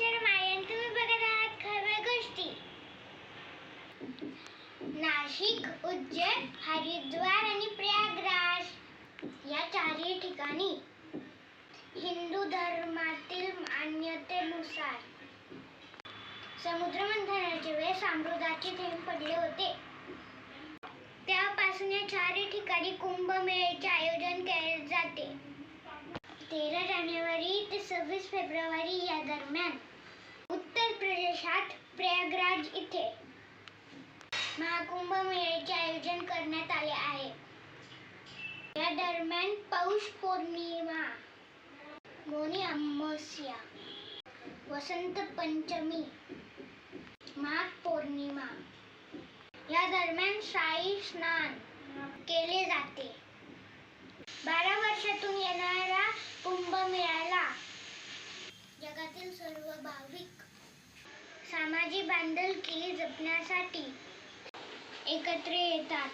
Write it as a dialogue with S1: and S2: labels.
S1: शर्मा मायन तुम्ही बघत आहात खरं गोष्टी. नाशिक उज्जैन हरिद्वार आणि प्रयागराज या चारही ठिकाणी हिंदू धर्मातील मान्यतेनुसार समुद्र मंथनाच्या वेळेस अमृताचे थेंब पडले होते. त्यापासून या चारही ठिकाणी कुंभमेळ्याचे आयोजन केले जाते. तेरा जानेवारी ते सव्वीस फेब्रुवारी या दरम्यान प्रयागराज इथे महाकुंभ मेळ्याचे आयोजन करण्यात आले आहे. या दरम्यान पौष पौर्णिमा मोनी अमावस्या वसंत पंचमी माघ पौर्णिमा या दरम्यान शाही स्नान केले जाते. बारा वर्षातून येणारा कुंभमेळ्याला जगातील सर्व भाविक सामाजिक बांधिलकी जपण्यासाठी. एकत्र येतात.